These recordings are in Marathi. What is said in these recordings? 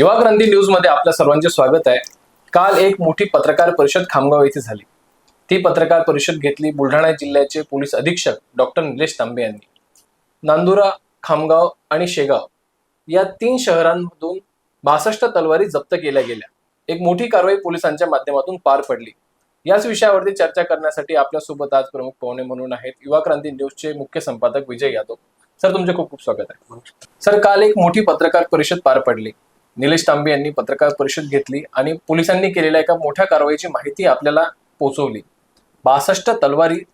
युवा क्रांती न्यूजमध्ये आपल्या सर्वांचे स्वागत आहे. काल एक मोठी पत्रकार परिषद खामगाव येथे झाली. ती पत्रकार परिषद घेतली बुलढाणा जिल्ह्याचे पोलीस अधीक्षक डॉक्टर निलेश तांबे यांनी. नांदुरा खामगाव आणि शेगाव या तीन शहरांमधून बासष्ट तलवारी जप्त केल्या गेल्या. एक मोठी कारवाई पोलिसांच्या माध्यमातून पार पडली. याच विषयावरती चर्चा करण्यासाठी आपल्यासोबत आज प्रमुख पाहुणे म्हणून आहेत युवा क्रांती न्यूजचे मुख्य संपादक विजय यादव. सर तुमचे खूप खूप स्वागत आहे. सर काल एक मोठी पत्रकार परिषद पार पडली. निलेश तांबे यांनी पत्रकार परिषद घेतली आणि पोलिसांनी केलेल्या एका मोठ्या कारवाईची माहिती आपल्याला पोहोचवली बासष्ट तलवारी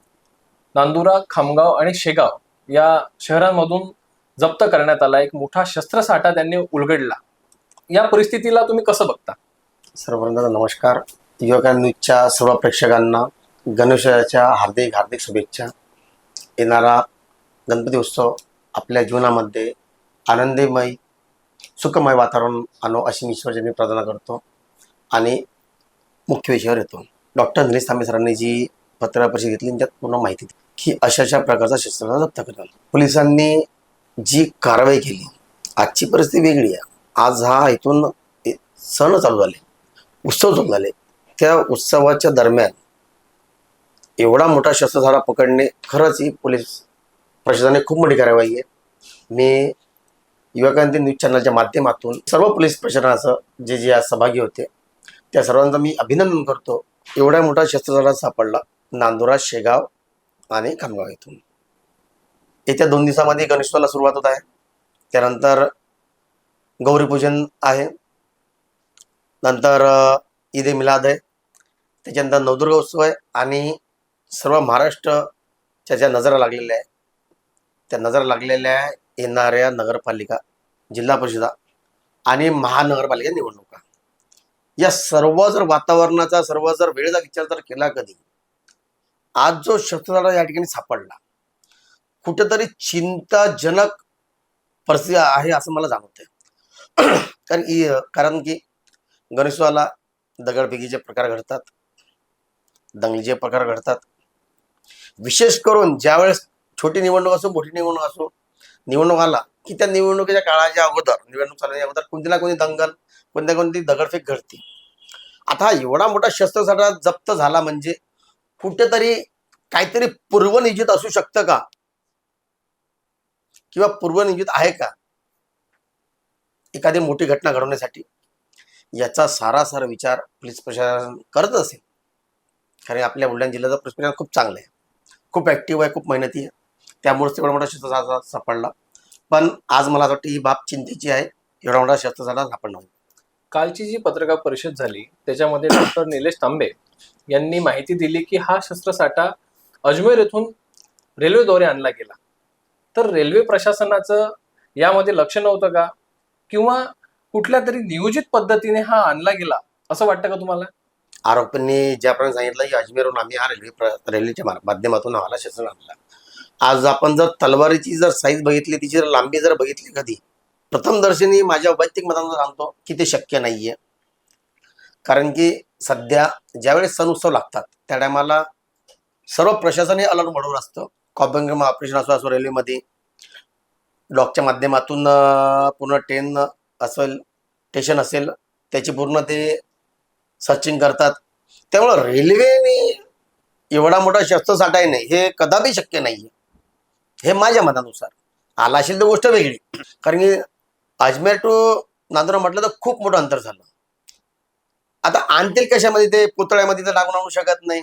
नांदुरा खामगाव आणि शेगाव या शहरांमधून जप्त करण्यात आला. एक मोठा शस्त्रसाठा त्यांनी उलगडला. या परिस्थितीला तुम्ही कसं बघता? सर्वांना नमस्कार. युवका न्यूजच्या सर्व प्रेक्षकांना गणेशोत्सवाच्या हार्दिक हार्दिक शुभेच्छा. येणारा गणपती उत्सव आपल्या जीवनामध्ये आनंदमय सुखमय वातावरण आणो अशी मी ईश्वरजनी प्रार्थना करतो. आणि मुख्य विषयावर येतो. डॉक्टर निलेश तांबे सरांनी जी पत्रकार परिषद घेतली त्यात पूर्ण माहिती दिली. की अशा अशा प्रकारचा शस्त्राचा जप्त करणार पोलिसांनी जी कारवाई केली आजची परिस्थिती वेगळी आहे. आज हा इथून सण चालू झाले उत्सव चालू झाले. त्या उत्सवाच्या दरम्यान एवढा मोठा शस्त्रधारा पकडणे खरंच ही पोलीस प्रशासनाने खूप मोठी कारवाई आहे. मी युवकांती न्यूज चॅनलच्या माध्यमातून सर्व पोलीस प्रशासनाचं जे जे आज सहभागी होते त्या सर्वांचं मी अभिनंदन करतो. एवढा मोठा शस्त्रधारा सापडला नांदुरा शेगाव आणि खामगाव इथून. येत्या दोन दिवसामध्ये गणेशोत्सवाला सुरुवात होत आहे. त्यानंतर गौरीपूजन आहे. नंतर ईद ए मिलाद आहे. त्याच्यानंतर नवदुर्गा उत्सव आहे आणि सर्व महाराष्ट्रच्या ज्या नजरा लागलेल्या आहे त्या नजरा लागलेल्या येणाऱ्या नगरपालिका जिल्हा परिषदा आणि महानगरपालिका निवडणुका. या सर्व जर वातावरणाचा सर्व जर वेळेचा विचार जर केला कधी आज जो शस्त्रधारा या ठिकाणी सापडला कुठेतरी चिंताजनक परिस्थिती आहे असं मला जाणवतंय. कारण कारण की गणेशवाला दगडफेकीचे प्रकार घडतात दंगलीचे प्रकार घडतात. विशेष करून ज्यावेळेस छोटी निवडणूक असो मोठी निवडणूक असो निवडणूक आला की त्या निवडणुकीच्या काळाच्या अगोदर निवडणूक चालण्याच्या अगोदर कोणती ना कोणती दंगल कोणत्या कोणती दगडफेक घडते. आता एवढा मोठा शस्त्रसाठा जप्त झाला म्हणजे कुठेतरी काहीतरी पूर्वनियोजित असू शकतं का? किंवा पूर्वनियोजित आहे का? एखादी मोठी घटना घडवण्यासाठी. याचा सारासार विचार पोलीस प्रशासन करत असेल. कारण आपल्या बुलढाणा जिल्ह्याचा पोलीस प्रशासन खूप चांगलं आहे. खूप ॲक्टिव्ह आहे खूप मेहनती आहे. त्यामुळेच एवढा मोठा शस्त्र सापडला. पण आज मला असं वाटतं ही बाब चिंतेची आहे. एवढा मोठा शस्त्रसाठा सापडणं कालची जी पत्रकार परिषद झाली त्याच्यामध्ये डॉक्टर निलेश तांबे यांनी माहिती दिली की हा शस्त्रसाठा अजमेर येथून रेल्वेद्वारे आणला गेला. तर रेल्वे प्रशासनाचं यामध्ये लक्ष नव्हतं का? किंवा कुठल्या तरी नियोजित पद्धतीने हा आणला गेला असं वाटतं का तुम्हाला? आरोपींनी ज्याप्रमाणे सांगितलं की अजमेरहून आम्ही हा रेल्वे रेल्वेच्या माध्यमातून आम्हाला शस्त्र आणला. आज आपण जर तलवारीची जर साईज बघितली तिची जर लांबी जर बघितली कधी प्रथम दर्शनी माझ्या वैयक्तिक मतानं सांगतो की ते शक्य नाहीये. कारण की सध्या ज्यावेळेस सण उत्सव लागतात त्या टायमाला सर्व प्रशासन हे अलर्ट मोडवर असतं कॉपिंग ऑपरेशन असो असो रेल्वेमध्ये डॉकच्या माध्यमातून पूर्ण ट्रेन असेल स्टेशन असेल त्याची पूर्ण ते सर्चिंग करतात. त्यामुळं रेल्वेने एवढा मोठा शस्त्रसाठा आहे नाही हे कदापि शक्य नाहीये. हे माझ्या मनानुसार. आला असेल तर गोष्ट वेगळी. कारण की अजमेर टू नांदुरा म्हटलं तर खूप मोठं अंतर झालं. आता आणतील कशामध्ये ते पुतळ्यामध्ये तर टाकून आणू शकत नाही.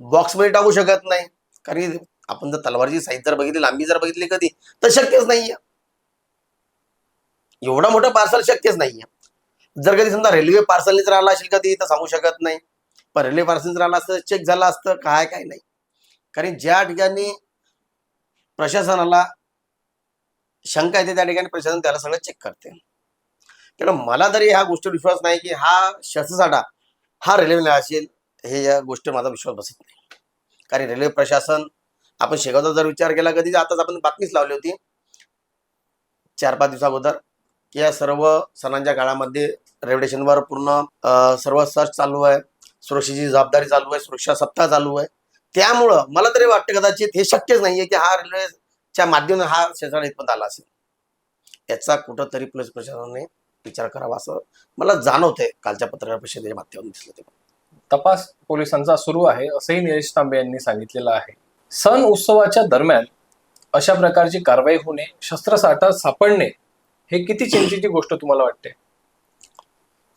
बॉक्समध्ये टाकू शकत नाही. कारण की आपण जर तलवारची साईज जर बघितली लांबी जर बघितली कधी तर शक्यच नाहीये. एवढा मोठं पार्सल शक्यच नाहीये. जर कधी समजा रेल्वे पार्सलने जर आला असेल कधी तर सांगू शकत नाही. पण रेल्वे पार्सल जर आला असतं चेक झालं असतं काय काय नाही. कारण ज्या ठिकाणी प्रशासनाला शंका येते त्या ठिकाणी प्रशासन त्याला सगळं चेक करते. त्यामुळे मला तरी ह्या गोष्टीवर विश्वास नाही की हा शस्त्रसाठा हा रेल्वेने असेल हे या गोष्टीवर माझा विश्वास बसत नाही. कारण रेल्वे प्रशासन आपण शेगावचा जर विचार केला कधी आताच आपण बातमीच लावली होती. चार पाच दिवसाअगोदर की या सर्व सणांच्या काळामध्ये रेल्वे स्टेशनवर पूर्ण सर्व सर्च चालू आहे. सुरक्षेची जबाबदारी चालू आहे सुरक्षा सप्ताह चालू आहे. त्यामुळं मला तरी वाटतं कदाचित हे शक्यच नाहीये की हा रेल्वेच्या माध्यमाने हा क्षेत्र इथपर्यंत आला असेल. याचा कुठंतरी पोलीस प्रशासनाने विचार करावा असं मला जाणवतंय. कालच्या पत्रकार परिषदेच्या माध्यमातून दिसलं ते तपास पोलिसांचा सुरू आहे असंही निलेश तांबे यांनी सांगितलेलं आहे. सण उत्सवाच्या दरम्यान अशा प्रकारची कारवाई होणे शस्त्रसाठा सापडणे हे किती चिंतेची गोष्ट तुम्हाला वाटते?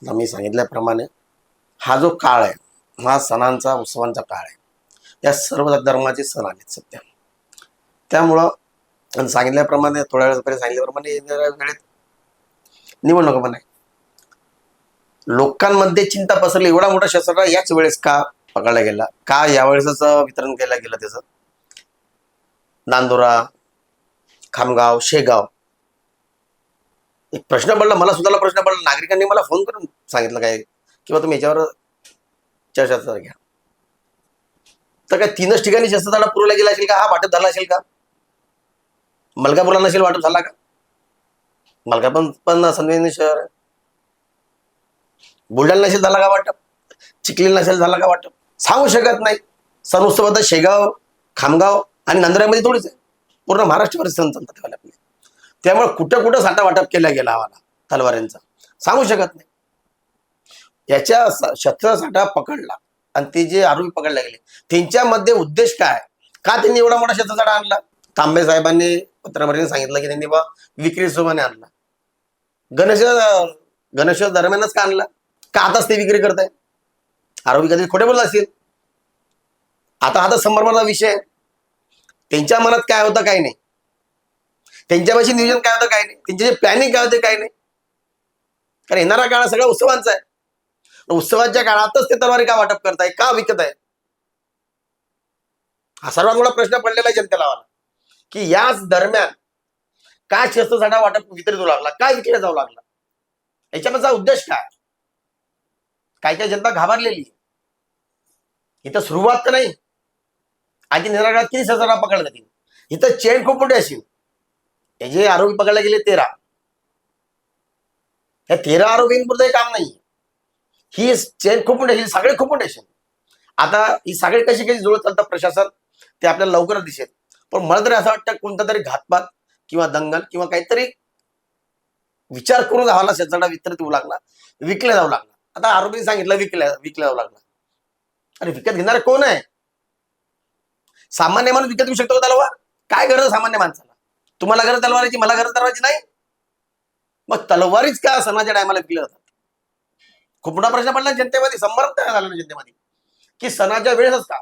मी सांगितल्याप्रमाणे हा जो काळ आहे हा सणांचा उत्सवांचा काळ आहे. या सर्व धर्माचे सण आलेत सध्या. त्यामुळं सांगितल्याप्रमाणे थोड्या वेळापर्यंत सांगितल्याप्रमाणे येणाऱ्या वेळेत निवडणुका पण आहे. लोकांमध्ये चिंता पसरली एवढा मोठा शस्त्र याच वेळेस का पकडला गेला? का यावेळेसच वितरण केलं गेलं त्याचं? नांदुरा खामगाव शेगाव. एक प्रश्न पडला मला सुद्धा प्रश्न पडला. नागरिकांनी मला फोन करून सांगितलं काय? किंवा तुम्ही याच्यावर चर्चा घ्या. तर काय तीनच ठिकाणी शस्त्रसाठा पुरवला गेला असेल का? हा वाटप झाला असेल का? मलकापूरला नसेल वाटप झाला का? मलका पण पण संवेदनशील शहर आहे. बुलढाणा नसेल झाला का वाटप? चिखली नसेल झाला का वाटप? सांगू शकत नाही. सण उत्सवात शेगाव खामगाव आणि नांदुऱ्यामध्ये थोडीच आहे. पूर्ण महाराष्ट्रभर सण चालतात आपले. त्यामुळे कुठं कुठं साठा वाटप केला गेला आम्हाला तलवारींचा? सांगू शकत नाही. याच्या स- शस्त्रसाठा पकडला. आणि ते जे आरोपी पकडले गेले त्यांच्यामध्ये उद्देश काय? का त्यांनी एवढा मोठा शेताचा आणला? तांबे साहेबांनी पत्रकारांनी सांगितलं की त्यांनी बा विक्री सोबाने आणला. गणेश गणेश दरम्यानच का आणला? का आताच ते विक्री करताय? आरोपी कधी खोटे बोलला असतील? आता हा तर संभ्रमाचा विषय आहे. त्यांच्या मनात काय होतं काय नाही. त्यांच्यापाशी नियोजन काय होतं काय नाही. त्यांचे जे प्लॅनिंग काय होते काय नाही. कारण येणारा काळ सगळा उत्सवांचा आहे. उत्सवाच्या काळातच ते तलवारी का वाटप करताय? का विकत आहे? हा सर्वात मोठा प्रश्न पडलेला आहे जनतेला की याच दरम्यान काय शस्त्रसाठा वाटप वितरित होऊ लागला? काय विकला जाऊ लागला? याच्यामागचा उद्देश काय? काय काय जनता घाबरलेली इथं सुरुवात तर नाही. आधी निराकाळात किती शस्त्रसाठा पकडला जातील? इथं चेन खूप मोठी असेल हे जे आरोपी पकडले गेले तेरा. या तेरा आरोपींपुरतं काम नाही ही चेन खूप सगळे खूप मोठे आता ही सगळे कशी कशी जुळत चालतात प्रशासन ते आपल्याला लवकरच दिसेल. पण मला तरी असं वाटतं कोणता तरी घातपात किंवा दंगल किंवा काहीतरी विचार करून हवाला शेतसाडा वितरित होऊ लागला विकला जाऊ लागला. आता आरोपीने सांगितलं विकल्या विकला जाऊ लागला. अरे विकत घेणार कोण आहे? सामान्य माणूस विकत घेऊ शकतो का तलवार? काय गरज सामान्य माणसाला? तुम्हाला गरज तलवारीची मला गरज तलवारीची नाही. मग तलवारीच का सणाच्या टायमाला विकल्या जातात? खूप मोठा प्रश्न पडला जनतेमध्ये संभ्रम तयार झाला जनतेमध्ये. की सणाच्या वेळेसच का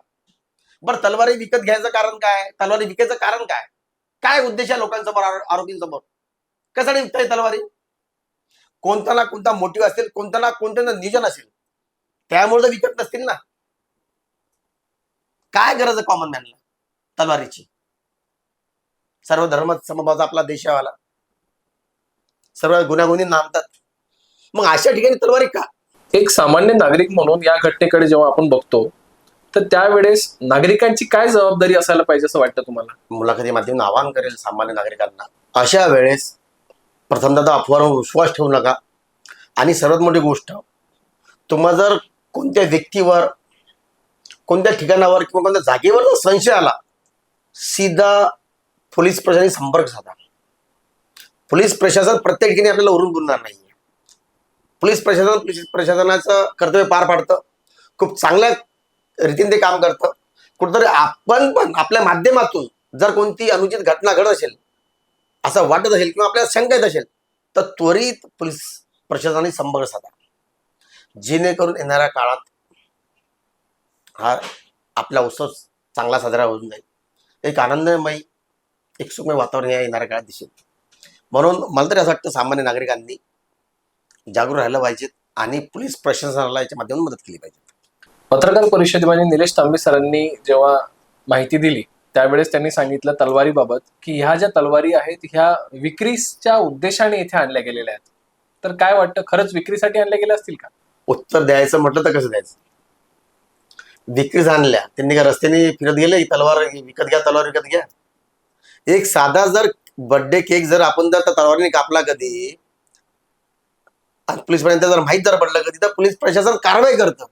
बरं तलवारी विकत घ्यायचं कारण काय? तलवारी विकायचं कारण काय? काय उद्देश आहे लोकांसमोर आरोपींसमोर? कशासाठी विकताय तलवारी? कोणता ना कोणता मोटिव्ह असेल कोणता ना कोणतं ना नियोजन असेल त्यामुळे तर विकत नसतील ना. काय गरज आहे कॉमन मॅनला तलवारीची. सर्व धर्म समभावाचा आपला देश सर्व गुन्ह्यागुन्ही नामतात मग अशा ठिकाणी तलवारी का? एक सामान्य नागरिक म्हणून या घटनेकडे जेव्हा आपण बघतो तर त्यावेळेस नागरिकांची काय जबाबदारी असायला पाहिजे असं वाटतं तुम्हाला? मुलाखती माध्यमातून आवाहन करेल सामान्य नागरिकांना. अशा वेळेस प्रथमतः अफवावर विश्वास ठेवू नका. आणि सर्वात मोठी गोष्ट तुम्हा जर कोणत्या व्यक्तीवर कोणत्या ठिकाणावर किंवा कोणत्या जागेवर जर संशय आला सीधा पोलीस प्रशासनाशी संपर्क साधा. पोलीस प्रशासन प्रत्येक ठिकाणी आपल्याला उरून बोलणार नाही. पोलीस प्रशासन पोलीस प्रशासनाचं कर्तव्य पार पाडतं. खूप चांगल्या रीतीने ते काम करतं. कुठंतरी आपण पण आपल्या माध्यमातून जर कोणती अनुचित घटना घडत असेल असं वाटत असेल किंवा आपल्याला शंका येत असेल तर त्वरित पोलीस प्रशासनाने संपर्क साधा. जेणेकरून येणाऱ्या काळात हा आपला उत्सव चांगला साजरा होऊन जाईल. एक आनंदमय एक सुखमय वातावरण या येणाऱ्या काळात दिसेल. म्हणून मला तरी असं वाटतं सामान्य नागरिकांनी जागरूक राहिलं पाहिजेत आणि पोलीस प्रशासनाला याच्या माध्यमातून मदत केली पाहिजे पत्रकार परिषदेमध्ये निलेश तांबे सरांनी जेव्हा माहिती दिली त्यावेळेस त्यांनी सांगितलं तलवारीबाबत की ह्या ज्या तलवारी आहेत ह्या विक्रीच्या उद्देशाने इथे आणल्या गेलेल्या आहेत. तर काय वाटतं खरंच विक्रीसाठी आणल्या गेल्या असतील का? उत्तर द्यायचं म्हटलं तर कसं द्यायचं? विक्रीच आणल्या. त्यांनी का रस्त्याने फिरत गेले तलवार विकत घ्या तलवार विकत घ्या. एक साधा जर बर्थडे केक जर आपण जर त्या तलवारीने कापला कधी आणि पोलीस जर माहीत जर पडलं तिथं पोलीस प्रशासन कारवाई करतं.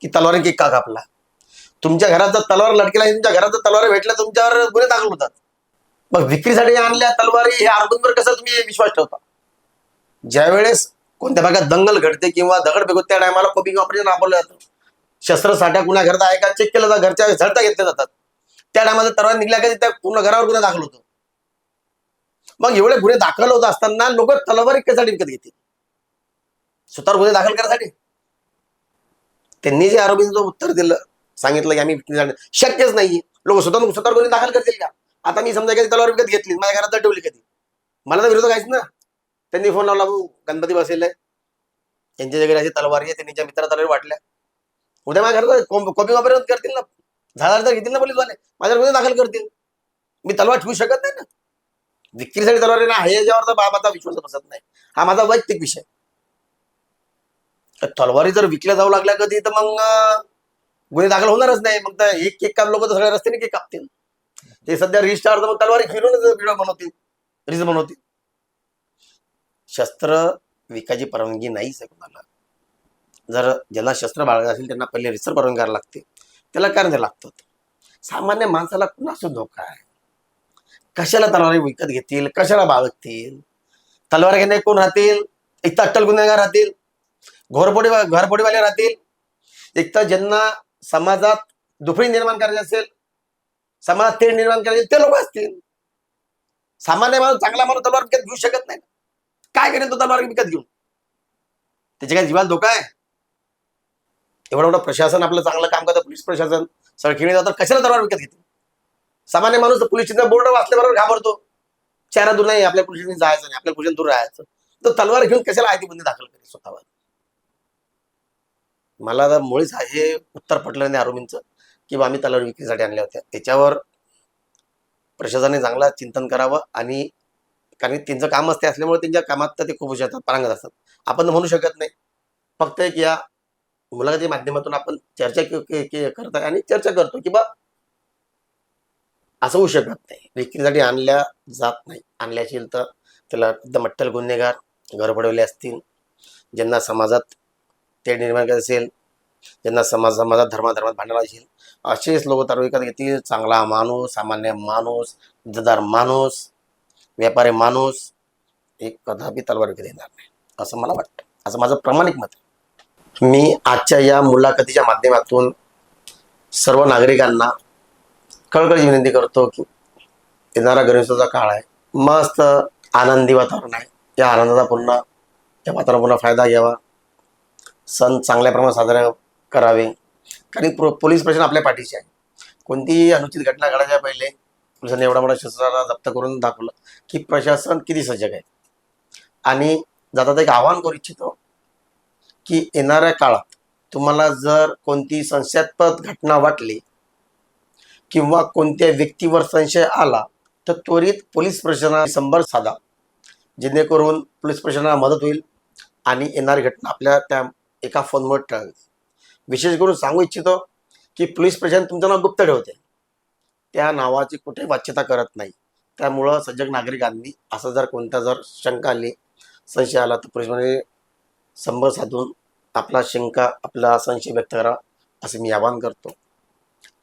की तलवारीने केक का कापला? तुमच्या घरात जर तलवार लटकेला तुमच्या घरात जर तलवार भेटल्या तुमच्यावर गुन्हे दाखल होतात. मग विक्रीसाठी आणल्या तलवारी हे आरोपींवर कसं तुम्ही विश्वास ठेवता? ज्यावेळेस कोणत्या भागात दंगल घडते किंवा दगड फेकून त्या टायमाला कोपिंग ऑपरेशन राबवलं जातं. शस्त्र साठा कुणा घरचा आहे का चेक केलं जातं घरच्या झडता घेतल्या जातात. त्या टायमाला तलवार निघल्या का त्या पूर्ण घरावर गुन्हा दाखल होतो. मग एवढे गुन्हे दाखल होत असताना लोक तलवारी कशासाठी विकत घेतील? सुतार गुन्हे दाखल करण्यासाठी त्यांनी जे आरोपींचं उत्तर दिलं सांगितलं की आम्ही शक्यच नाही लोक स्वतः स्वतः गुन्हे दाखल करतील का? आता मी समजा कधी तलवार विकत घेतली माझ्या घरात दटवली कधी? मला तर विरोध काहीच ना. त्यांनी फोन लावला भाऊ गणपती बसलेला त्यांच्या जगात अशी तलवारी आहे त्यांनी ज्या मित्रा तलवारी वाटल्या. उद्या माझ्या घरात कॉपी वापर करतील ना? झाडाला तर घेतील ना पोलीसवाले? माझ्यावर गुन्हे दाखल करतील. मी तलवार ठेवू शकत नाही ना? विक्रीसाठी तलवारी ना? हे तर बाबाचा विश्वास बसत नाही. हा माझा वैयक्तिक विषय. तर तलवारी जर विकल्या जाऊ लागल्या कधी तर मग गुन्हे दाखल होणारच नाही. मग एक एक केक काप लोक सगळ्या रस्त्याने केक कापतील. ते सध्या रिस्टार मग तलवारी घेऊनच व्हिडिओ बनवतील. रील्स बनवतील. शस्त्र विकायची परवानगी नाहीच आहे कोणाला. जर ज्यांना शस्त्र बाळगत असेल त्यांना पहिले रिसर परवानगी करायला लागते त्याला कारण लागतं. सामान्य माणसाला कुणाचा धोका आहे? कशाला तलवारी विकत घेतील? कशाला बाळगतील? तलवार घेणे कोण राहतील? एक तर अट्टल गुन्हेगार राहतील? घोरपोडी घरपोडीवाले राहतील. एक तर ज्यांना समाजात दुफळी निर्माण करायची असेल समाजात तेढ निर्माण करायचे ते लोक असतील. सामान्य माणूस चांगला माणूस तलवार विकत घेऊ शकत नाही. काय करेल तो तलवार विकत घेऊन? त्याच्या काय जीवाला धोका आहे? एवढं एवढं प्रशासन आपलं चांगलं काम करतं पोलीस प्रशासन. सळखिणी जातात कशाला तलवार विकत घेते सामान्य माणूस पोलीस बोर्ड वाचल्याबरोबर घाबरतो. चारा दूर नाही आपल्या पोलिसांनी जायचं नाही आपल्या पोलिसांनी दूर राहायचं. तर तलवार घेऊन कशाला आयतीबंदी दाखल करेल स्वतःवर? मला तर मुळीच हे उत्तर पटलं नाही आरोपींचं की बा आम्ही तलावर विक्रीसाठी आणल्या होत्या. त्याच्यावर प्रशासनाने चांगला चिंतन करावं आणि कारण त्यांचं काम असते असल्यामुळे त्यांच्या कामात तर ते खूप हुशार पारंगत असतात. आपण म्हणू शकत नाही. फक्त एक या मुलाखती माध्यमातून आपण चर्चा करत आहे आणि चर्चा करतो की बा असं होऊ शकत नाही. विक्रीसाठी आणल्या जात नाही. आणल्या असेल तर त्याला एकदम अट्टल गुन्हेगार घर असतील. ज्यांना समाजात ते निर्माण करत असेल. त्यांना समाज समाजात धर्माधर्मात भांडण असेल असेच लोक तर विकत घेतील चांगला माणूस सामान्य माणूस इज्जतदार माणूस व्यापारी माणूस एक कदापि तलवार विकत येणार नाही. असं मला वाटतं. असं माझं प्रामाणिक मत आहे. मी आजच्या या मुलाखतीच्या माध्यमातून सर्व नागरिकांना कळकळी विनंती करतो की येणारा गणेशोत्सवाचा काळ आहे. मस्त आनंदी वातावरण आहे. या आनंदाचा पुन्हा या वातावरण पुन्हा फायदा घ्यावा. सण चांगल्या प्रमाणात साजरे करावे. कारण प्रो- पोलीस प्रशासन आपल्या पाठीशी आहे. कोणतीही अनुचित घटना घडायच्या पहिले पोलिसांनी एवढा मोठा शस्त्राला जप्त करून दाखवलं की प्रशासन किती सजग आहे. आणि जाता एक आवाहन करू इच्छितो की येणाऱ्या काळात तुम्हाला जर कोणती संशयास्पद घटना वाटली किंवा कोणत्या व्यक्तीवर संशय आला तर त्वरित पोलीस प्रशासना संपर्क साधा. जेणेकरून पोलीस प्रशासनाला मदत होईल आणि येणारी घटना आपल्या त्या एका फोनवर टळेल विशेष करून सांगू इच्छितो की पोलीस प्रशासन तुमचं नाव गुप्त ठेवते. त्या नावाची कुठे वाच्यता करत नाही. त्यामुळं सजग नागरिकांनी असं जर कोणता जर शंका आली संशय आला तर पोलिसमध्ये संपर्क साधून आपला शंका आपला संशय व्यक्त करा असं मी आवाहन करतो.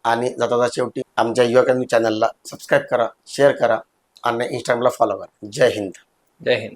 आणि जाता जाता शेवटी आमच्या युवकांनी चॅनलला सबस्क्राईब करा शेअर करा आणि इंस्टाग्रामला फॉलो करा. जय हिंद. जय हिंद.